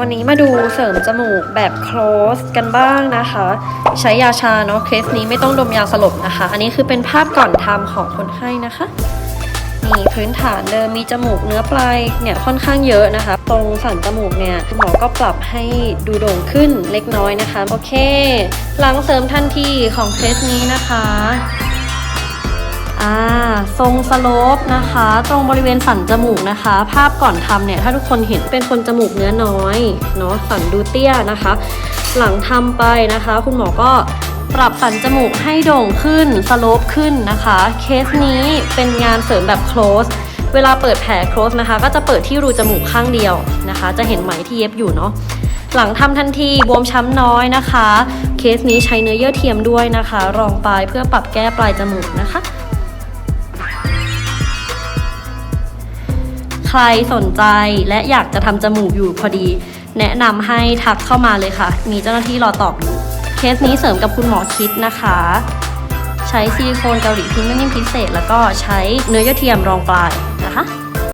วันนี้มาดูเสริมจมูกแบบ close กันบ้างนะคะ ใช้ยาชาเนาะเคสนี้ไม่ต้องดมยาสลบนะคะ อันนี้คือเป็นภาพก่อนทำของคนไข้นะคะมีพื้นฐานเดิมมีจมูกเนื้อปลายเนี่ยค่อนข้างเยอะนะคะ ตรงสันจมูกเนี่ยคุณหมอก็ปรับให้ดูโด่งขึ้นเล็กน้อยนะคะ โอเค หลังเสริมทันทีของเคสนี้นะคะ ทรงสโลปนะคะ ตรงบริเวณสันจมูกนะคะ ภาพก่อนทำเนี่ยถ้าทุกคนเห็นเป็นคนจมูกเนื้อน้อยเนาะสันดูเตี้ยนะคะ หลังทำไปนะคะ คุณหมอก็ปรับสันจมูกให้โด่งขึ้นสโลปขึ้นนะคะ เคสนี้เป็นงานเสริมแบบ close เวลาเปิดแผล close นะคะ ก็จะเปิดที่รูจมูกข้างเดียวนะคะ จะเห็นไหมที่เย็บอยู่เนาะหลังทำทันทีบวมช้ำน้อยนะคะ เคสนี้ใช้เนื้อเยื่อเทียมด้วยนะคะ รองปลายเพื่อปรับแก้ปลายจมูกนะคะ รสนใจและอยากจะทำจมูกอยู่พอดี แนะนำให้ทักเข้ามาเลยค่ะ มีเจ้าหน้าที่รอตอบอยู่ เคสนี้เสริมกับคุณหมอคิดนะคะ ใช้ซิลิโคนเกาหลีพิมพ์นิ่มพิเศษ แล้วก็ใช้เนื้อเยื่อเทียมรองปลายนะคะ